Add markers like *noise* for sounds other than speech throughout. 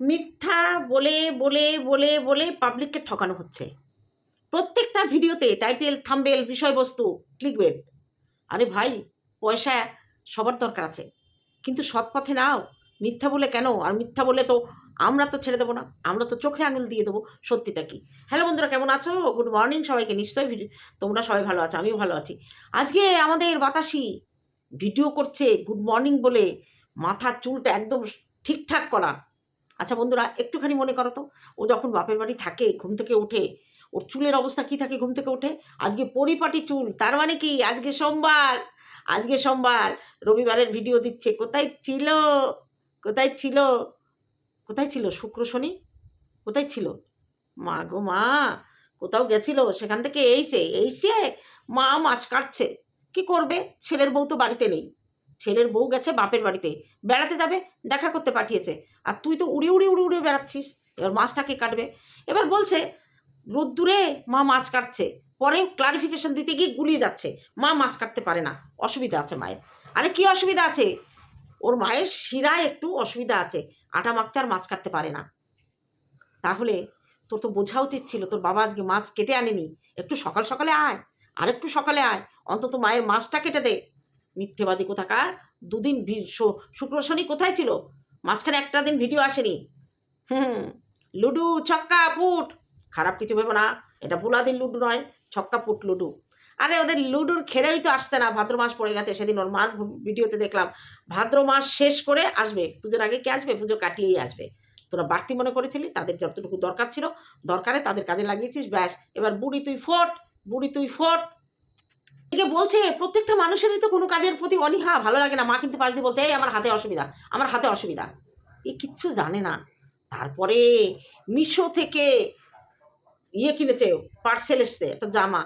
মিথ্যা বলে বলে বলে বলে পাবলিককে ঠকানো হচ্ছে। প্রত্যেকটা ভিডিওতে টাইটেল থাম্বেল বিষয়বস্তু ক্লিকবেট আরে ভাই, পয়সা সবার দরকার আছে। কিন্তু সৎ পথে নাও। মিথ্যা বলে কেন? আর মিথ্যা বলে তো আমরা তো ছেড়ে দেবো না। আমরা তো চোখে আঙুল দিয়ে দেবো। সত্যিটা কি? হ্যালো বন্ধুরা, কেমন আছো? গুড মর্নিং সবাইকে। নিশ্চয়ই তোমরা সবাই ভালো আছো, আমিও ভালো আছি। আজকে আমাদের বাতাসি ভিডিও করছে গুড মর্নিং বলে। মাথার চুলটা একদম ঠিকঠাক করা। আচ্ছা বন্ধুরা, একটুখানি মনে করো তো। ও যখন বাপের বাড়ি থাকে, ঘুম থেকে ওঠে, ওর চুলের অবস্থা কি থাকে ঘুম থেকে ওঠে? আজকে পরিপাটি চুল, তার মানে কি? আজকে সোমবার আজকে সোমবার। রবিবারের ভিডিও দিচ্ছে, কোথায় ছিল? কোথায় ছিল? কোথায় ছিল? শুক্র শনি? কোথায় ছিল? মা গো মা, কোথাও গেছিল? সেখান থেকে এইছে এইছে মা মাছ কাটছে। কি করবে? ছেলের বউ তো বাড়িতে নেই। ছেলের বউ গেছে বাপের বাড়িতে। বেড়াতে যাবে, দেখা করতে পাঠিয়েছে। আর তুই তো উড়ে উড়ে উড়ে উড়ে বেড়াচ্ছিস। এবার মাছটাকে কাটবে। এবার বলছে, রোদ্দুরে মা মাছ কাটছে। পরে ক্লারিফিকেশন দিতে গিয়ে গুলিয়ে যাচ্ছে। মা মাছ কাটতে পারে না। অসুবিধা আছে মায়ের। আরে কি অসুবিধা আছে? ওর মায়ের শিরায় একটু অসুবিধা আছে। আটা মাখতে আর মাছ কাটতে পারে না। তাহলে তোর তো বোঝা উচিত ছিল। তোর বাবা আজকে মাছ কেটে আনেনি। একটু সকাল সকালে আয়। আর একটু সকালে আয়। অন্তত মায়ের মাছটা কেটে দে। মিথ্যেবাদী কোথাকার? দুদিন শুক্র শনি কোথায় ছিল? মাঝখানে একটা দিন ভিডিও আসেনি। হুম লুডু, ছক্কা, পুট। খারাপ কিছু ভেবো না। এটা বুলাদিন লুডু নয়, ছক্কা, পুট, লুডু। আরে ওদের লুডুর খেড়েই তো আসছে না। ভাদ্র মাস পড়ে গেছে, সেদিন ওর মার ভিডিওতে দেখলাম। ভাদ্র মাস শেষ করে আসবে। পুজোর আগে কে আসবে? পুজো কাটিয়েই আসবে। তোরা বাড়তি মনে করেছিলি? তাদের যতটুকু দরকার ছিল, দরকারে তাদের কাজে লাগিয়েছিস, ব্যাস। এবার বুড়ি তুই ফোট, বুড়ি তুই ফোট। এদিকে বলছে, প্রত্যেকটা মানুষেরই তো কোনো কাজের প্রতি অনীহা, ভালো লাগে না। মা কিন্তু পাশ দিয়ে বলতে এই আমার হাতে অসুবিধা, আমার হাতে অসুবিধা। এ কিচ্ছু জানে না। তারপরে মিশো থেকে ইয়ে কিনেছে, পার্সেল এসছে, একটা জামা।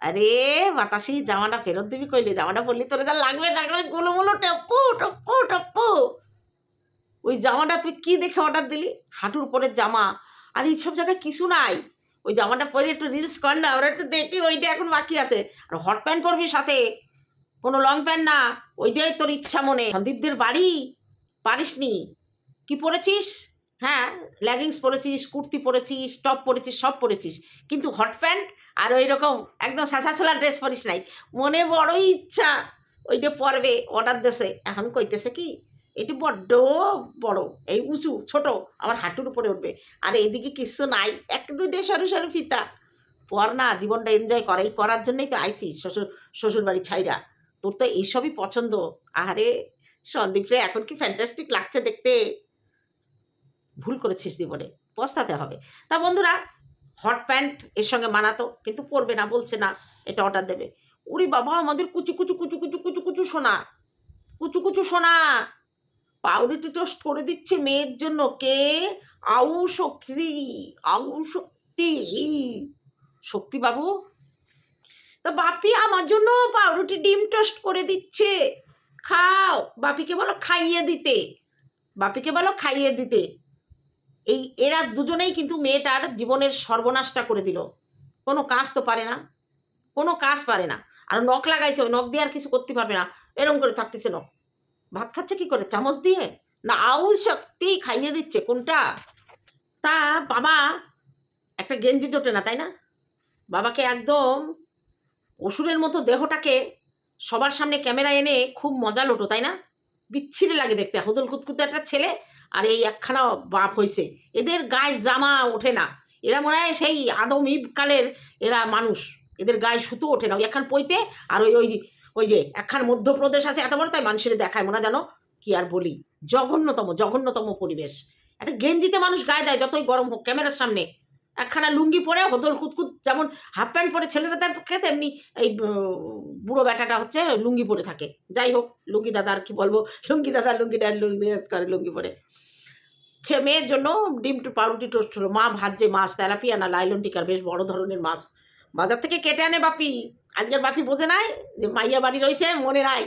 আরে, বাতাসি জামাটা ফেরত দিবি কইলে? জামাটা পরলি তোর যা লাগবে লাগবে, গুলো গুলো টপ্পু টপ্পু টপ্পু ওই জামাটা তুই কি দেখে অর্ডার দিলি? হাঁটুর পরের জামা। আর, এইসব জায়গায় কিছু নাই। ওই জামাটা পরে একটু রিলস কর না, ওরা একটু দেখি, ওইটা এখন বাকি আছে। আর হট প্যান্ট পরবি সাথে, কোনো লং প্যান্ট না, ওইটাই তোর ইচ্ছা মনে। সন্দীপদের বাড়ি? পারিসনি কি পরেছিস? হ্যাঁ লেগিংস পরেছিস, কুর্তি পরেছিস টপ পরেছিস, সব পরেছিস। কিন্তু হট প্যান্ট আর ওই রকম একদম সাসাসোলা ড্রেস পরিস নাই। মনে বড়ই ইচ্ছা, ওইটা পরবে অর্ডার দেশে এখন কইতেছে কি এটি বড্ড বড়, এই উঁচু, ছোট, আমার হাঁটুর উপরে উঠবে। আর এইদিকে কিছু নাই, এক দুইটা সরু সরু ফিতা। পর না, জীবনটা এনজয় কর, এই করার জন্যই তো আইসি শ্বশুর শ্বশুর বাড়ি ছাইরা। তোর তো এইসবই পছন্দ। আরে সন্দীপ রে এখন কি ফ্যান্টাস্টিক লাগছে দেখতে? ভুল করেছিস জীবনে, পস্তাতে হবে। তা বন্ধুরা হট প্যান্ট এর সঙ্গে মানাতো, কিন্তু পরবে না, বলছে না, এটা অর্ডার দেবে। উরি বাবা, আমাদের কুচু কুচু কুচু কুচু কুচু কুচু সোনা কুচু কুচু সোনা পাউরুটি টোস্ট করে দিচ্ছে মেয়ের জন্য। কে? আউ শক্তি আউ শক্তি। শক্তি বাবু? তা বাপি আমার জন্য পাউরুটি ডিম টোস্ট করে দিচ্ছে। খাও। বাপিকে বলো খাইয়ে দিতে। বাপিকে বলো খাইয়ে দিতে। এই, এরা দুজনেই কিন্তু মেয়েটার জীবনের সর্বনাশটা করে দিল। কোনো কাজ তো পারে না। কোনো কাজ পারে না। আর নখ লাগাইছে ওই নখ দিয়ে আর কিছু করতে পারবে না। এরম করে থাকতেছে নখ। ভাত খাচ্ছে কি করে? চামচ দিয়ে? না, আউল শক্তি খাইয়ে দিচ্ছে, কোনটা? তা বাবা, একটা গেঞ্জি জোটে না, তাই না? বাবাকে একদম অসুরের মতো দেহটাকে সবার সামনে ক্যামেরা এনে খুব মজা লোটো, তাই না? বিচ্ছিরি লাগে দেখতে। হুদল কুতকুতে একটা ছেলে আর এই একখানা বাপ হয়েছে এদের গায়ে জামা ওঠে না। এরা মনে হয় সেই আদম ইব কালের এরা মানুষ। এদের গায়ে সুতো ওঠে না। ওই একখান পইতে আর ওই ওই ওই যে একখান মধ্যপ্রদেশ আছে, এত বড়, তাই মানুষের দেখায় মনে জানো কি আর বলি? জঘন্যতম জঘন্যতম পরিবেশ। একটা গেঞ্জিতে মানুষ গায়ে দেয়, যতই গরম হোক, ক্যামেরার সামনে। একখানা লুঙ্গি পরে হদল কুতকুত যেমন হাফ প্যান্ট পরে ছেলেরা থাকে তেমনি এই বুড়ো ব্যাটাটা হচ্ছে লুঙ্গি পরে থাকে। যাই হোক, লুঙ্গি দাদা আর কি বলব? লুঙ্গি দাদা, লুঙ্গি ডাল, লুঙ্গি করে লুঙ্গি পরে। সে মেয়ের জন্য ডিম, পাউরুটি, টোস্ট হলো। মা ভাজছে মাছ, তেলাপিয়া না লাইলন টিকার, বেশ বড় ধরনের মাছ। বাজার থেকে কেটে আনে বাপি। আজকের বাপি বোঝে নাই যে মাইয়া বাড়ি রয়েছে, মনে নাই।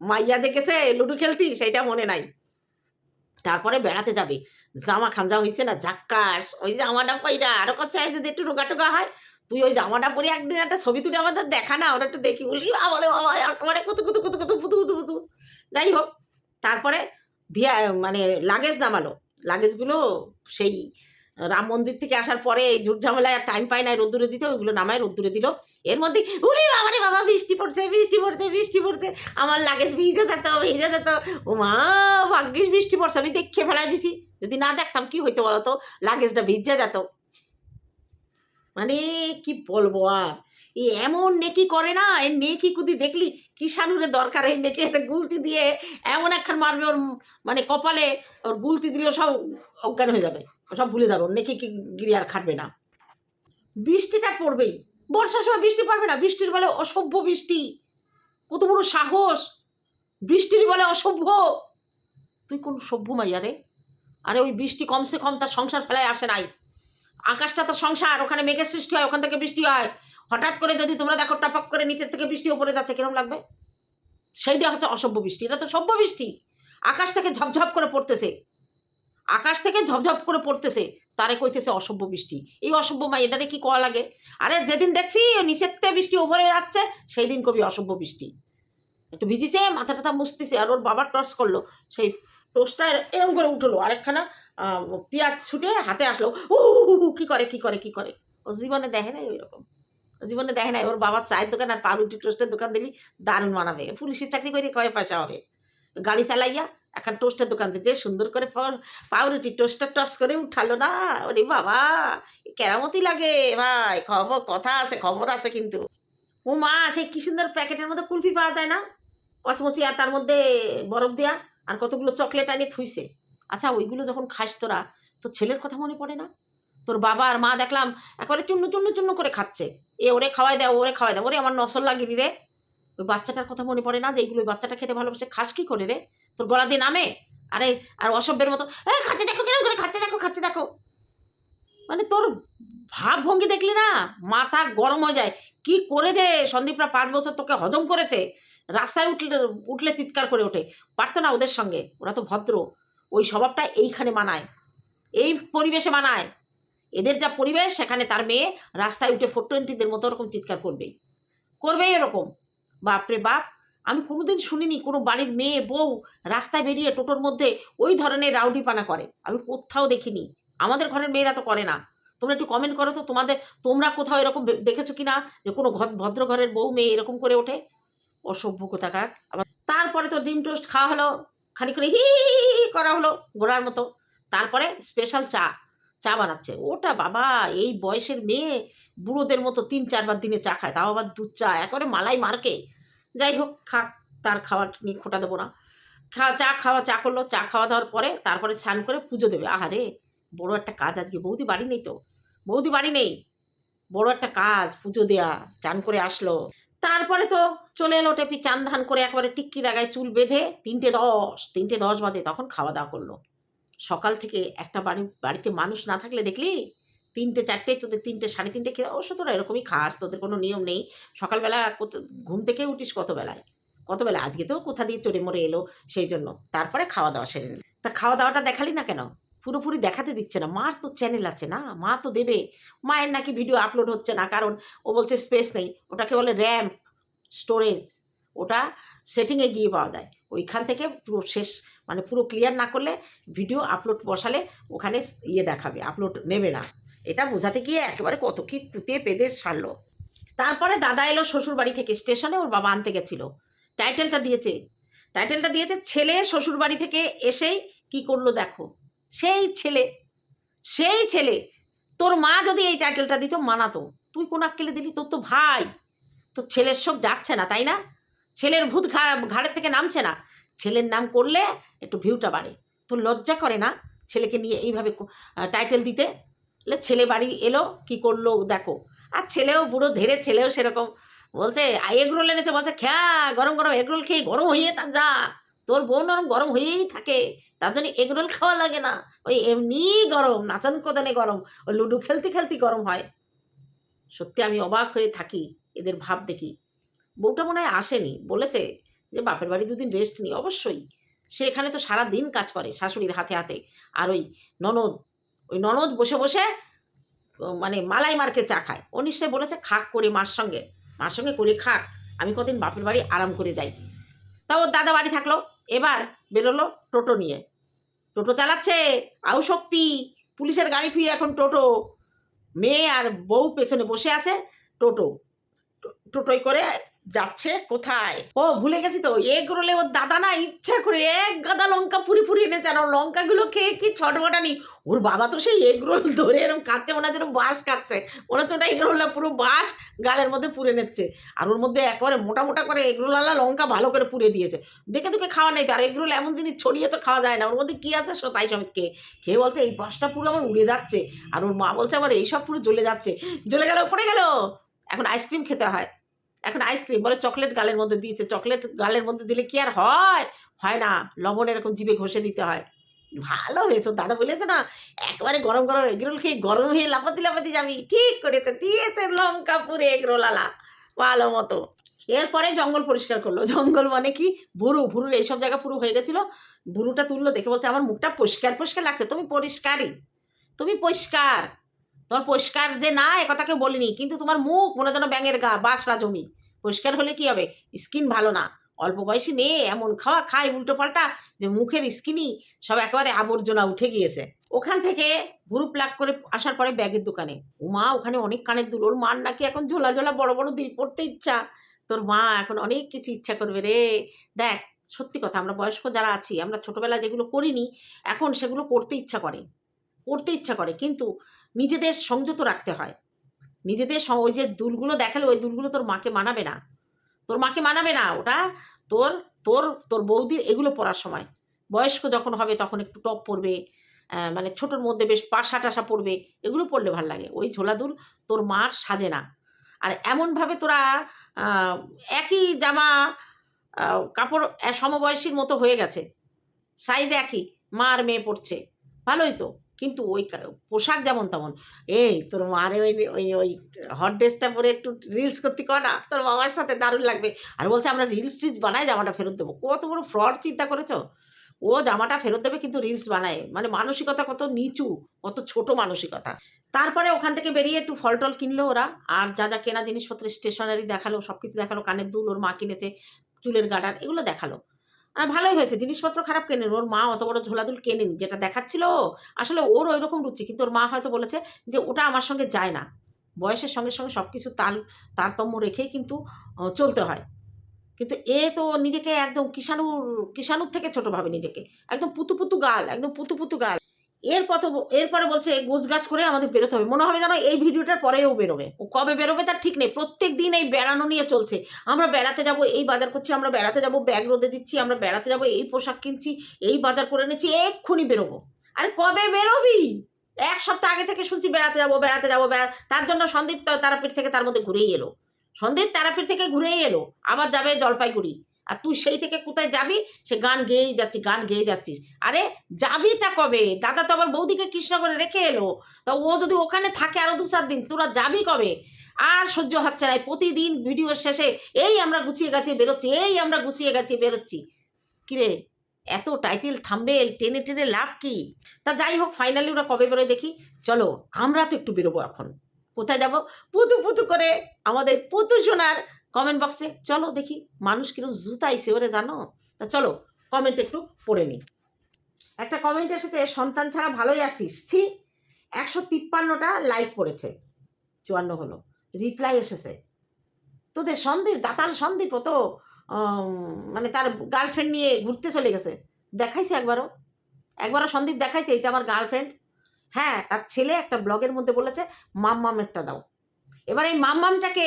মাইয়া দেখেছে লুডু খেলতি সেটা মনে নাই। তারপরে বেড়াতে যাবে। জামা খাঞ্জা হয়েছে না, ঝাক্কাস। ওই জামাটা পইরা আরও কথা যদি একটু রোগা টোগা হয়, তুই ওই জামাটা পরে একদিন একটা ছবি তুলে আমাদের দেখা না, ওরা একটু দেখি বলি বলে বাবা একেবারে কুতু কুতু কুতু কুতু, পুতু পুতু পুতু। যাই হোক, তারপরে ভিয়া মানে লাগেজ নামালো। লাগেজগুলো সেই রাম মন্দির থেকে আসার পরে এই ঝুট ঝামেলায় আর টাইম পায় না রোদ্দুরে দিতে, ওইগুলো নামায় রোদ্দুরে দিল। এর মধ্যে, উরে বাবারে বাবা, বৃষ্টি পড়ছে বৃষ্টি পড়ছে বৃষ্টি পড়ছে। আমার লাগেজ ভিজে যেত ভিজে যেত। ও মা, ভাগ্যিস বৃষ্টি পড়ছে, আমি দেখে ফেলাই দিছি। যদি না দেখতাম, কি হইতো বলতো? লাগেজটা ভিজে যেত। মানে কি বলব আর? এই এমন নেকি করে না এই নেকি কুদি দেখলি? কিষানুরের দরকার, এই নেকি একটা গুলতি দিয়ে এমন একখান মারবে ওর মানে কপালে, ওর গুলতি দিলেও সব অজ্ঞান হয়ে যাবে। সব ভুলে যাবে নেকি কি গিরি আর খাটবে না। বৃষ্টিটা পড়বেই, বর্ষার সময় বৃষ্টি পড়বে না, বৃষ্টির বলে অসভ্য বৃষ্টি, কত বড় সাহস, বৃষ্টির বলে অসভ্য। তুই কোন সভ্য মাইয়া রে? আরে ওই বৃষ্টি কমসে কম তার সংসার ফেলায় আসে নাই। আকাশটা তো সংসার, ওখানে মেঘের সৃষ্টি হয়, ওখান থেকে বৃষ্টি হয়। হঠাৎ করে যদি তোমরা দেখো টপক করে নিচের থেকে বৃষ্টি উপরে যাচ্ছে কীরকম লাগবে? সেইটা হচ্ছে অসভ্য বৃষ্টি, এটা তো সভ্য বৃষ্টি। আকাশ থেকে ঝপঝপ করে পড়তেছে। আকাশ থেকে ঝপঝপ করে পড়তেছে। তারে কইতেছে অসভ্য বৃষ্টি। এই অসভ্য মা এটারে কি কওয়া লাগে? আরে যেদিন দেখবি নিচের থেকে বৃষ্টি উপরে যাচ্ছে সেই দিন কবি অসভ্য বৃষ্টি। একটু ভিজিছে মাথা টাথা মুছতেছে, আর ওর বাবার টর্চ করল। সেই টোস্টটা এরকম করে উঠল। আরেকখানা পেঁয়াজ ছুটে হাতে আসলো। উ কি করে কি করে কি করে? ও জীবনে দেখে নাই ওই রকম জীবনে দেখে নাই। ওর বাবার চায়ের দোকান আর পাউরুটি টোস্টের দোকান দিলি দারুণ মানাবে। পুলিশের চাকরি করে কয় পয়সা হবে? গাড়ি চালাইয়া এখন টোস্টের দোকান যে সুন্দর করে পাউর- পাউরুটি টোস্টার টস করে উঠালো না। ওরে বাবা কেরামতি লাগে ভাই। খবর, কথা আছে, খবর আছে কিন্তু। ও মা সেই কি সুন্দর প্যাকেটের মধ্যে কুলফি পাওয়া যায় না? কচমচি আর তার মধ্যে বরফ দেয়া আর কতগুলো চকলেট আনিয়ে থুইছে। আচ্ছা ওইগুলো যখন খাস তোরা, তোর ছেলের কথা মনে পড়ে না? তোর বাবা আর মা দেখলাম একবারে চুন্ন চুন্ন চুন্ন করে খাচ্ছে। এ ওরে খাওয়াই দেয় ওরে খাওয়াই দেয় ওরে আমার নসল লাগিলি রে। ওই বাচ্চাটার কথা মনে পড়ে না যে, এইগুলো বাচ্চাটা খেতে ভালোবাসে? খাস কি করে রে? তোর গলা দিয়ে নামে? আরে, আর অসভ্যের মতো খাচ্ছে দেখো কেন করে, খাচ্ছে দেখো খাচ্ছে দেখো। মানে তোর ভাবভঙ্গি দেখলি না? মাথা গরম হয়ে যায়। কি করে যে সন্দীপরা পাঁচ বছর তোকে হজম করেছে? রাস্তায় উঠলে উঠলে চিৎকার করে ওঠে। পারতো না ওদের সঙ্গে। ওরা তো ভদ্র। ওই স্বভাবটা এইখানে মানায়। এই পরিবেশে মানায়। এদের যা পরিবেশ, সেখানে তার মেয়ে রাস্তায় উঠে ফোর টোয়েন্টিদের মতো ওরকম চিৎকার করবেই। করবেই এরকম। বাপরে বাপ আমি কোনোদিন শুনিনি কোনো বাড়ির মেয়ে, বউ রাস্তায় বেরিয়ে টোটোর মধ্যে ওই ধরনের রাউডিপানা করে। আমি কোথাও দেখিনি। আমাদের ঘরের মেয়েরা তো করে না। তোমরা একটু কমেন্ট করো তো তোমাদের, তোমরা কোথাও এরকম দেখেছ কি না যে কোনো ভদ্র ঘরের বউ মেয়ে এরকম করে ওঠে? অসভ্য কোথাকার। আবার তারপরে তো ডিম টোস্ট খাওয়া হলো খালি করে হি করা হলো গোড়ার মতো। তারপরে স্পেশাল চা চা বানাচ্ছে। ওটা বাবা, এই বয়সের মেয়ে বুড়োদের মতো তিন চারবার দিনে চা খায়, তাও আবার দুধ চা, একেবারে মালাই মার্কে। যাই হোক খাক তার খাওয়ার নিয়ে খোটা দেবো না। খা, চা খাওয়া, চা করল, চা খাওয়া দাওয়ার পরে তারপরে স্নান করে পুজো দেবে। আহারে, বড় একটা কাজ আজকে। বৌদি বাড়ি নেই তো? বৌদি বাড়ি নেই? বড় একটা কাজ, পুজো দেয়া, চান করে আসলো। তারপরে তো চলে এলো টেপি, চান ধান করে একবারে টিক্কি লাগায় চুল বেঁধে তিনটে দশ তিনটে দশ বাজে তখন খাওয়া দাওয়া করল। সকাল থেকে একটা বাড়ি, বাড়িতে মানুষ না থাকলে দেখলি? তিনটে, চারটে, তোদের তিনটে, সাড়ে তিনটে খেয়ে অবশ্য তোরা এরকমই খাস, তোদের কোনো নিয়ম নেই। সকালবেলা ঘুম থেকে উঠিস কত বেলায় কত বেলা আজকে তো কোথা দিয়ে চড়ে মরে এলো সেই জন্য। তারপরে খাওয়া দাওয়া সেরে তা খাওয়া দাওয়াটা দেখালি না কেন? পুরোপুরি দেখাতে দিচ্ছে না। মার তো চ্যানেল আছে না? মা তো দেবে। মায়ের নাকি ভিডিও আপলোড হচ্ছে না, কারণ ও বলছে স্পেস নেই। ওটাকে বলে র্যাম স্টোরেজ ওটা সেটিংয়ে গিয়ে পাওয়া যায়। ওইখান থেকে পুরো শেষ মানে পুরো ক্লিয়ার না করলে ভিডিও আপলোড বসালে ওখানে ইয়ে দেখাবে আপলোড নেবে না। এটা বোঝাতে গিয়ে একেবারে কত কি কুতে পেদে সারলো। তারপরে দাদা এলো শ্বশুর বাড়ি থেকে, স্টেশনে ওর বাবা আনতে গেছিল। টাইটেলটা দিয়েছে। টাইটেলটা দিয়েছে, ছেলে শ্বশুর বাড়ি থেকে এসেই কি করল দেখো? সেই ছেলে সেই ছেলে, তোর মা যদি এই টাইটেলটা দিত মানাতো। তুই কোন আক্কেলে দিলি? তোর তো ভাই। তোর ছেলের সব যাচ্ছে না, তাই না? ছেলের ভূত ঘাড়ের থেকে নামছে না। ছেলের নাম করলে একটু ভিউটা বাড়ে। তোর লজ্জা করে না ছেলেকে নিয়ে এইভাবে টাইটেল দিতে? ছেলে বাড়ি এলো, কি করল দেখো। আর ছেলেও বুড়ো ধেরে ছেলেও সেরকম। বলছে এগরোল এনেছে। বলছে, খ্যা, গরম গরম এগরোল খেয়ে গরম হয়ে তা যা। তোর বোন নরম গরম হয়েই থাকে। তার জন্য এগরোল খাওয়া লাগে না। ওই এমনি গরম, নাচন কোদানে গরম, ওই লুডো খেলতে খেলতে গরম হয়। সত্যি আমি অবাক হয়ে থাকি এদের ভাব দেখি। বউটা মনে হয় আসেনি। বলেছে যে, বাপের বাড়ি দুদিন রেস্ট নি। অবশ্যই। সে এখানে তো সারা দিন কাজ করে, শাশুড়ির হাতে হাতে। আর ওই ননদ ওই ননদ বসে বসে মানে মালাই মার্কে চা খায়। ও নিশ্চয়ই বলেছে, খাক করে মার সঙ্গে। মার সঙ্গে করে, খাক। আমি কদিন বাপের বাড়ি আরাম করে যাই। তা ওর দাদা বাড়ি থাকল। এবার বেরোলো টোটো নিয়ে। টোটো চালাচ্ছে, আউ শক্তি। পুলিশের গাড়ি থুয়ে এখন টোটো। মেয়ে আর বউ পেছনে বসে আছে টোটো। টো- টোটোয় করে যাচ্ছে কোথায়? ও, ভুলে গেছি তো, এগ রোলে ওর দাদা না ইচ্ছা করে এক গাদা লঙ্কা পুরি পুরি এনেছে, আর ওর লঙ্কাগুলো খেয়ে কি ছটমটানি। ওর বাবা তো সেই এগ রোল ধরে এরকম কাটছে মনে ওরম বাঁশ কাটছে। মনে হচ্ছে ওটা এগ রোলটা পুরো বাঁশ গালের মধ্যে পুরে নিচ্ছে। আর ওর মধ্যে একেবারে মোটা মোটা করে এগরোলালা লঙ্কা ভালো করে পুড়ে দিয়েছে। দেখে তোকে খাওয়া নেই আর এগরোল এমন জিনিস ছড়িয়ে তো খাওয়া যায় না, ওর মধ্যে কি আছে তাই সমেত খেয়ে। খেয়ে বলছে, এই বাঁশটা পুরো আমার উড়ে যাচ্ছে। আর ওর মা বলছে আমার এইসব পুরো জ্বলে যাচ্ছে। জ্বলে গেল, পড়ে গেল। এখন আইসক্রিম খেতে হয়। এখন আইসক্রিম বলে চকলেট গালের মধ্যে দিয়েছে। চকলেট গালের মধ্যে দিলে কি আর হয়? হয় না, লবণ এরকম জিভে ঘষে দিতে হয়। ভালো হয়েছে দাদা বলেছে না, একবারে গরম গরম এগরোল খেয়ে গরম হয়ে লাপাতি লাপাতি যাবি। ঠিক করেছে, দিয়েছে লঙ্কা পুরে এগরোল আলা, ভালো মতো। এরপরে জঙ্গল পরিষ্কার করল। জঙ্গল মানে কি? বুরু বুরুর এইসব জায়গা পুরো হয়ে গেছিল। বুরুটা তুললো, দেখে বলছে, আমার মুখটা পরিষ্কার পরিষ্কার লাগছে, তুমি পরিষ্কারই, তুমি পরিষ্কার। তোমার পরিষ্কার যে না, এ কথা কেউ বলিনি, কিন্তু তোমার মুখ মনে যেন ব্যাঙের গা বাসরা জমি পরিষ্কার হলে কি হবে? স্কিন ভালো না। অল্প বয়সী মেয়ে, এমন খাওয়া খায় উল্টো পাল্টা যে মুখের স্কিনই সব একেবারে আবর্জনা উঠে গিয়েছে। ওখান থেকে ভুরু প্লাক করে আসার পরে ব্যাগের দোকানে। ও মা ওখানে অনেক কানের দুল ওর মার নাকি এখন ঝোলা ঝোলা বড় বড় দিল পড়তে ইচ্ছা। তোর মা এখন অনেক কিছু ইচ্ছা করবে রে। দেখ, সত্যি কথা, আমরা বয়স্ক যারা আছি, আমরা ছোটবেলা যেগুলো করিনি, এখন সেগুলো করতে ইচ্ছা করে। করতে ইচ্ছা করে, কিন্তু নিজেদের সংযত রাখতে হয়। নিজেদের ওই যে দুলগুলো দেখালে ওই দুলগুলো তোর মাকে মানাবে না। তোর মাকে মানাবে না, ওটা তোর তোর তোর বৌদির এগুলো পড়ার সময়। বয়স্ক যখন হবে তখন একটু টপ পরবে মানে ছোটোর মধ্যে বেশ পাশা টাসা পড়বে এগুলো পরলে ভালো লাগে। ওই ঝোলা দুল তোর মার সাজে না। আর এমনভাবে তোরা একই জামা কাপড় সমবয়সীর মতো হয়ে গেছে। সাইজ একই মা আর মেয়ে পড়ছে। ভালোই তো। কিন্তু ওই পোশাক যেমন তেমন। এই তোর মারে ওই ওই ওই হট ড্রেসটা পরে একটু রিলস করতে কর না, তোর বাবার সাথে দারুণ লাগবে। আর বলছে, আমরা রিলস টিলস বানাই, জামাটা ফেরত দেবো। কত বড় ফ্রড চিন্তা করেছ? ও জামাটা ফেরত দেবে কিন্তু রিলস বানায়। মানে মানসিকতা কত নিচু, কত ছোট মানসিকতা। তারপরে ওখান থেকে বেরিয়ে একটু ফল টল কিনলো ওরা। আর যা যা কেনা জিনিসপত্র স্টেশনারি দেখাল সব কিছু দেখাল, কানের দুল ওর মা কিনেছে, চুলের গার্ডার এগুলো দেখাল। ভালোই হয়েছে। জিনিসপত্র খারাপ কেনেন। ওর মা অত বড় ঝোলাধুল কেনেন। যেটা দেখাচ্ছিল, আসলে ওর ওই রকম রুচি। কিন্তু ওর মা হয়তো বলেছে যে, ওটা আমার সঙ্গে যায় না। বয়সের সঙ্গে সঙ্গে সব কিছু তাল, তারতম্য রেখেই কিন্তু চলতে হয়। কিন্তু এ তো নিজেকে একদম কিষাণুর কিষাণুর থেকে ছোট ভাবে নিজেকে। একদম পুতু পুতু গাল, একদম পুতু পুতু গাল। এরপর এরপরে বলছে গোছ গাছ করে আমাদের বেরোতে হবে। মনে হবে যেন এই ভিডিওটার পরেও বেরোবে। ও কবে বেরোবে তার ঠিক নেই। প্রত্যেক দিন এই বেড়ানো নিয়ে চলছে। আমরা বেড়াতে যাব, এই বাজার করছি, আমরা বেড়াতে যাব, ব্যাগ রোদে দিচ্ছি, আমরা বেড়াতে যাব, এই পোশাক কিনছি, এই বাজার করে নিচ্ছি এক্ষুনি বেরোবো। আরে কবে বেরোবি? এক সপ্তাহ আগে থেকে শুনছি বেড়াতে যাব বেড়াতে যাব, বেড়া, তার জন্য সন্দীপ তারাপীঠ থেকে তার মধ্যে ঘুরেই এলো। সন্দীপ তারাপীঠ থেকে ঘুরেই এলো। আবার যাবে জলপাইগুড়ি। আর তুই সেই থেকে কোথায় যাবি? সে গান গেয়েই যাচ্ছিস, গান গেয়ে যাচ্ছিস। আরে যাবিটা কবে? দাদা তো আবার বৌদিকে কৃষ্ণগরে রেখে এলো। তা ও যদি ওখানে থাকে আরও দু চার দিন, তোরা যাবি কবে? আর সহ্য হচ্ছে না প্রতিদিন ভিডিওর শেষে এই আমরা গুছিয়ে গাছিয়ে বেরোচ্ছি, এই আমরা গুছিয়ে গাছিয়ে বেরোচ্ছি। কিরে, এত টাইটেল থাম্বেল, টেনে টেনে লাভ কি? তা যাই হোক ফাইনালি ওরা কবে বেরোয় দেখি। চলো, আমরা তো একটু বেরোবো এখন। কোথায় যাব? পুতু পুতু করে আমাদের পুতু সোনার কমেন্ট বক্সে চলো দেখি মানুষ কিরম জুতাইছে ওরে জানো? তা চলো কমেন্ট একটু পড়ে নিই। একটা কমেন্ট এসেছে সন্তান ছাড়া ভালোই আছিস? ছি, একশো তিপ্পান্নটা লাইক পড়েছে, চুয়ান্ন হলো। রিপ্লাই এসেছে। তোদের সন্দীপ, দাতাল সন্দীপ ও তো মানে তার গার্লফ্রেন্ড নিয়ে ঘুরতে চলে গেছে। দেখাইছে একবারও। একবারও সন্দীপ দেখাইছে এটা আমার গার্লফ্রেন্ড হ্যাঁ তার ছেলে একটা ব্লগের মধ্যে বলেছে মাম মাম একটা দাও। এবার এই মাম মামটাকে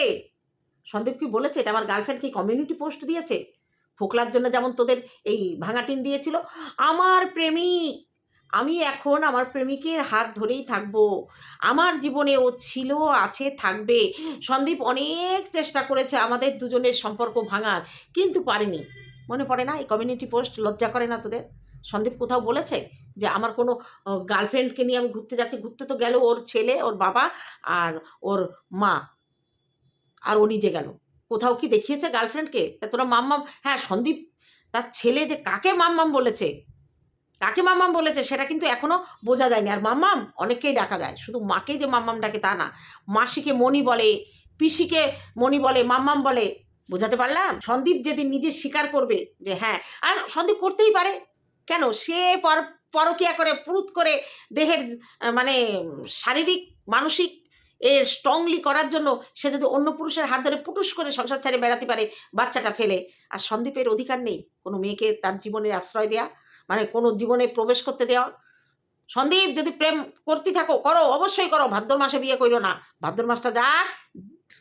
সন্দীপ কি বলেছে? এটা আমার গার্লফ্রেন্ড কি কমিউনিটি পোস্ট দিয়েছে? ফোকলার জন্য যেমন তোদের এই ভাঙাটিন দিয়েছিল। আমার প্রেমিক! আমি এখন আমার প্রেমিকের হাত ধরেই থাকব। আমার জীবনে ও ছিল, আছে, থাকবে। সন্দীপ অনেক চেষ্টা করেছে আমাদের দুজনের সম্পর্ক ভাঙার, কিন্তু পারেনি। মনে পড়ে না? এই কমিউনিটি পোস্ট লজ্জা করে না তোদের? সন্দীপ কোথাও বলেছে যে আমার কোনো গার্লফ্রেন্ডকে নিয়ে আমি ঘুরতে যাচ্ছি? ঘুরতে তো গেল ওর ছেলে, ওর বাবা আর ওর মা। আর ও নিজে গেল। কোথাও কি দেখিয়েছে গার্লফ্রেন্ডকে তা তোরা মাম্মাম হ্যাঁ সন্দীপ, তার ছেলে যে কাকে মাম্মাম বলেছে? কাকে মাম্মাম বলেছে সেটা কিন্তু এখনও বোঝা যায়নি। আর মাম্মাম অনেককেই ডাকা যায়। শুধু মাকে যে মাম্মাম ডাকে তা না, মাসিকে মণি বলে, পিসিকে মণি বলে, মাম্মাম বলে। বোঝাতে পারলাম? সন্দীপ যেদিন নিজে স্বীকার করবে যে হ্যাঁ আর সন্দীপ করতেই পারে। কেন? সে পর, পরকিয়া করে, পুরুত করে, দেহের মানে শারীরিক, মানসিক এ স্ট্রংলি করার জন্য সে যদি অন্য পুরুষের হাত ধরে পুটুস করে সংসার ছেড়ে বেড়াতে পারে, বাচ্চাটা ফেলে। আর সন্দীপের অধিকার নেই কোনো মেয়েকে তার জীবনে আশ্রয় দেওয়া মানে কোনো জীবনে প্রবেশ করতে দেওয়া। সন্দীপ, যদি প্রেম করতে থাকো, করো, অবশ্যই করো। ভাদ্র মাসে বিয়ে করো না। ভাদ্র মাসটা যা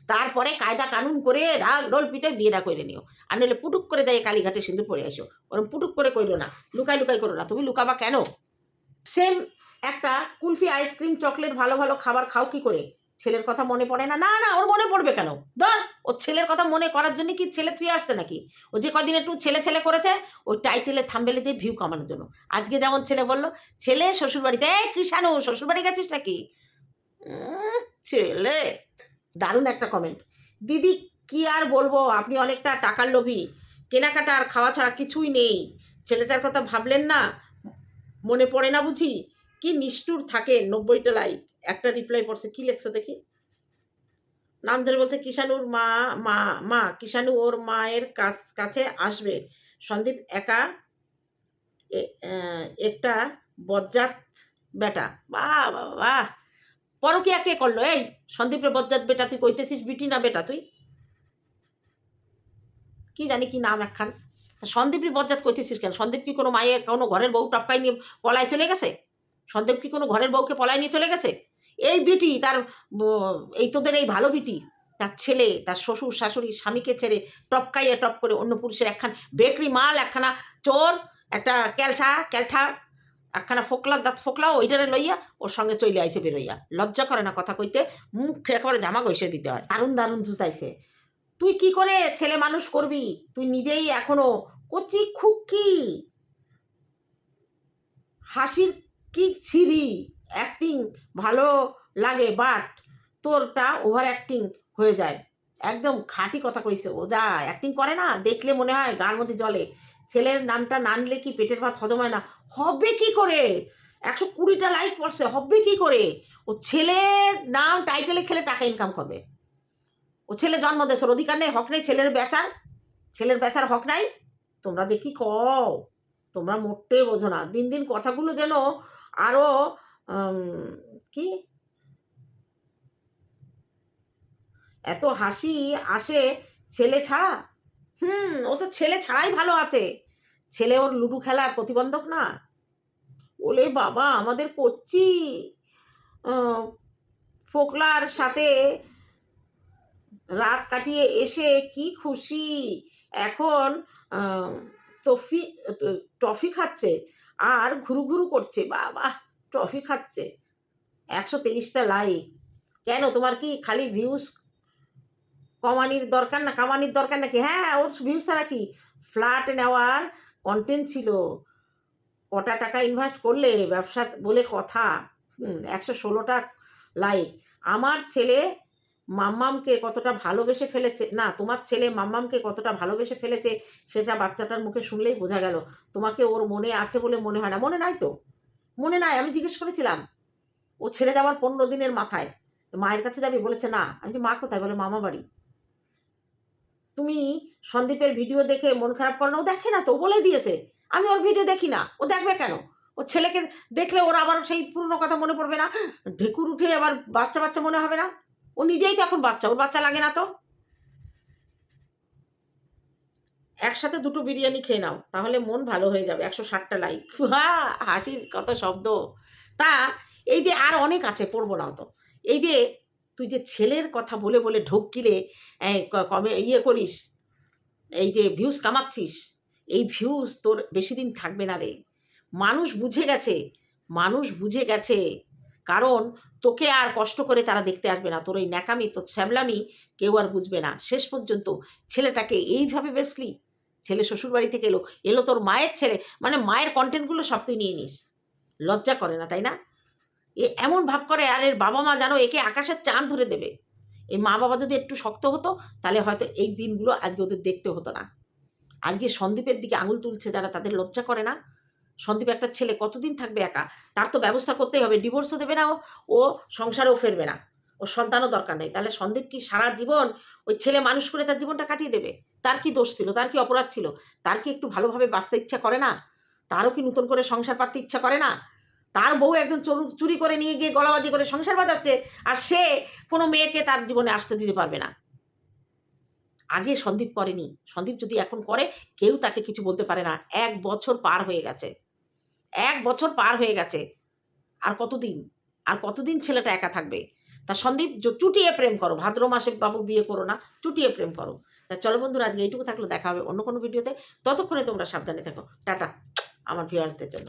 তারপরে কায়দা কানুন করে রাগ ডোল পিঠে বিয়েটা করে নিও। আর নইলে পুটুক করে দেয় কালীঘাটে সিঁদুর পরে আসো ওরম পুটুক করে কইরো না। লুকাই লুকাই করো না। তুমি লুকাবা কেন? সেম একটা কুলফি আইসক্রিম চকলেট ভালো ভালো খাবার খাও কি করে? ছেলের কথা মনে পড়ে না? না না, ওর মনে পড়বে কেন? ধর, ওর ছেলের কথা মনে করার জন্য কি ছেলে তুই আসছে নাকি? ও যে কদিন একটু ছেলে ছেলে করেছে, ওই টাইটেলে থাম্বেলে দিয়ে ভিউ কামানোর জন্য। আজকে যেমন ছেলে বলল, ছেলে, শ্বশুরবাড়িতে এ কিষানু, শ্বশুরবাড়ি গেছিস নাকি? ছেলে। দারুণ একটা কমেন্ট দিদি, কি আর বলব? আপনি অনেকটা টাকার লোভী। কেনাকাটা আর খাওয়া ছাড়া কিছুই নেই। ছেলেটার কথা ভাবলেন না? মনে পড়ে না বুঝি? কি নিষ্ঠুর থাকে নব্বইটা লাইক একটা রিপ্লাই পড়ছে কি লেখছে দেখি? নাম ধরে বলছে কিষানুর মা মা মা কিষানু ওর মায়ের কাছ আসবে। সন্দীপ একা একটা বজ্জাত বেটা। বাহ বাহ পরকিয়া কে করল? এই, সন্দীপের বজ্জাত বেটা, তুই কইতেছিস বিটি না বেটা তুই? কি জানি কি নাম একখান। সন্দীপই বজ্জাত কইতেছিস কেন? সন্দীপ কি কোনো মায়ের কোনো ঘরের বউ টপকাই নিয়ে পলায় চলে গেছে? সন্দীপ কি কোনো ঘরের বউকে পলায় নিয়ে চলে গেছে? এই বিটি তার এই তোদের এই ভালো বিটি তার ছেলে, তার শ্বশুর, শাশুড়ি, স্বামীকে ছেড়ে টপকাইয়ে টপ করে অন্য পুরুষের একখান বেকরি মাল, একখানা চোর, একটা ক্যালসা, ক্যালঠা, একখানা ফোকলা, দাঁত ফোকলা, ওইটারে লইয়া ওর সঙ্গে চলে আইসে বেরোইয়া। লজ্জা করে না কথা কইতে, মুখ একেবারে জামা গৈসে দিতে হয়। দারুণ দারুণ জুতাইছে। তুই কি করে ছেলে মানুষ করবি? তুই নিজেই এখনও কচি খুকি। হাসির কি ছিরি অ্যাক্টিং ভালো লাগে বাট তোরটা ওভার অ্যাক্টিং হয়ে যায়। একদম খাঁটি কথা কইছে ও যা অ্যাক্টিং করে না দেখলে মনে হয় গার মধ্যে জলে। ছেলের নামটা না নিলে কি পেটের ভাত হজম হয় না? হবে কি করে? একশো কুড়িটা লাইক পড়ছে হবে কি করে? ও ছেলের নাম টাইটেলে খেলে টাকা ইনকাম করবে। ও ছেলে জন্ম দেশের অধিকার নেই হক নেই ছেলের বেচার। ছেলের বেচার হক নাই। তোমরা যে কি কও? তোমরা মোটে বোঝো না। দিন দিন কথাগুলো যেন আরও উম, কি? এত হাসি আসে ছেলে ছাড়া? হুম, ও তো ছেলে ছাড়াই ভালো আছে। ছেলে ওর লুডু খেলার প্রতিবন্ধক না? ওলে বাবা, আমাদের করছি ফোকলার সাথে রাত কাটিয়ে এসে কি খুশি। এখন টফি টফি খাচ্ছে আর ঘুরু ঘুরু করছে, বাবা। টফি খাচ্ছে। একশো তেইশটা লাইক কেন? তোমার কি খালি ভিউস কমানির দরকার না? কামানির দরকার নাকি? হ্যাঁ ওর ভিউজ ছাড়া কি? ফ্ল্যাট নেওয়ার কন্টেন্ট ছিল। কটা টাকা ইনভেস্ট করলে ব্যবসা বলে কথা? একশো ষোলোটা লাইক আমার ছেলে মাম্মামকে কতটা ভালোবেসে ফেলেছে? না, তোমার ছেলে মাম্মামকে কতটা ভালোবেসে ফেলেছে, সেটা বাচ্চাটার মুখে শুনলেই বোঝা গেল। তোমাকে ওর মনে আছে বলে মনে হয় না? মনে নাই তো? মনে নাই, আমি জিজ্ঞেস করেছিলাম, ও ছেড়ে যাওয়ার পনেরো দিনের মাথায়, মায়ের কাছে যাবি? বলেছে, না। আমি মা কোথায়? বলে মামা বাড়ি। তুমি সন্দীপের ভিডিও দেখে মন খারাপ করো না, ও দেখে না তো, ও বলে দিয়েছে। আমি ওর ভিডিও দেখি না, ও দেখবে কেন? ও ছেলেকে দেখলে ওর আবার সেই পুরনো কথা মনে পড়বে না? ঢেকুর উঠে আবার বাচ্চা বাচ্চা মনে হবে না? ও নিজেই তো এখন বাচ্চা, ওর বাচ্চা লাগে না তো? একসাথে দুটো বিরিয়ানি খেয়ে নাও, তাহলে মন ভালো হয়ে যাবে, একশো ষাটটা লাইক *laughs* হা, হাসির কত শব্দ। তা, এই যে আর অনেক আছে, পড়ব না তো এই যে, তুই যে ছেলের কথা বলে বলে ঢোকিলে কমে ইয়ে করিস, এই যে ভিউজ কামাচ্ছিস, এই ভিউজ তোর বেশি দিন থাকবে না রে। মানুষ বুঝে গেছে, মানুষ বুঝে গেছে। কারণ, তোকে আর কষ্ট করে তারা দেখতে আসবে না। তোর ওই ন্যাকামি, তোর শ্যামলামি কেউ আর বুঝবে না। শেষ পর্যন্ত ছেলেটাকে এইভাবে বেসলি ছেলে শ্বশুরবাড়ি থেকে এলো এলো তোর মায়ের ছেলে মানে মায়ের কন্টেন্টগুলো সব তুই নিয়ে নিস। লজ্জা করে না, তাই না? এ এমন ভাব করে, আর এর বাবা মা জানো, একে আকাশের চাঁদ ধরে দেবে। এই মা বাবা যদি একটু শক্ত হতো, তাহলে হয়তো এই দিনগুলো আজকে ওদের দেখতে হতো না। আজকে সন্দীপের দিকে আঙুল তুলছে যারা, তাদের লজ্জা করে না? সন্দীপ একটা ছেলে কতদিন থাকবে একা? তার তো ব্যবস্থা করতেই হবে ডিভোর্সও দেবে না ও ও সংসারেও ফেরবে না। ও সন্তানও দরকার নেই। তাহলে সন্দীপ কি সারা জীবন ওই ছেলে মানুষ করে তার জীবনটা কাটিয়ে দেবে? তার কি দোষ ছিল? তার কি অপরাধ ছিল? তার কি একটু ভালোভাবে বাঁচতে ইচ্ছা করে না? তারও কি নতুন করে সংসার পাততে ইচ্ছা করে না? তার বউ একজন চোর- চুরি করে নিয়ে গিয়ে গলাবাজি করে সংসার বাঁধাচ্ছে আর সে কোনো মেয়েকে তার জীবনে আসতে দিতে পারবে না। আগে সন্দীপ করেনি। সন্দীপ যদি এখন করে, কেউ তাকে কিছু বলতে পারে না। এক বছর পার হয়ে গেছে। এক বছর পার হয়ে গেছে। আর কতদিন? আর কতদিন ছেলেটা একা থাকবে? তা সন্দীপ চুটিয়ে প্রেম করো। ভাদ্র মাসে বাবু বিয়ে করো না, চুটিয়ে প্রেম করো। তা চলো বন্ধুরা, আজকে এইটুকু থাকলে। দেখা হবে অন্য কোনো ভিডিওতে। ততক্ষণে তোমরা সাবধানে থাকো। টাটা, আমার ভিউয়ার্সদের জন্য।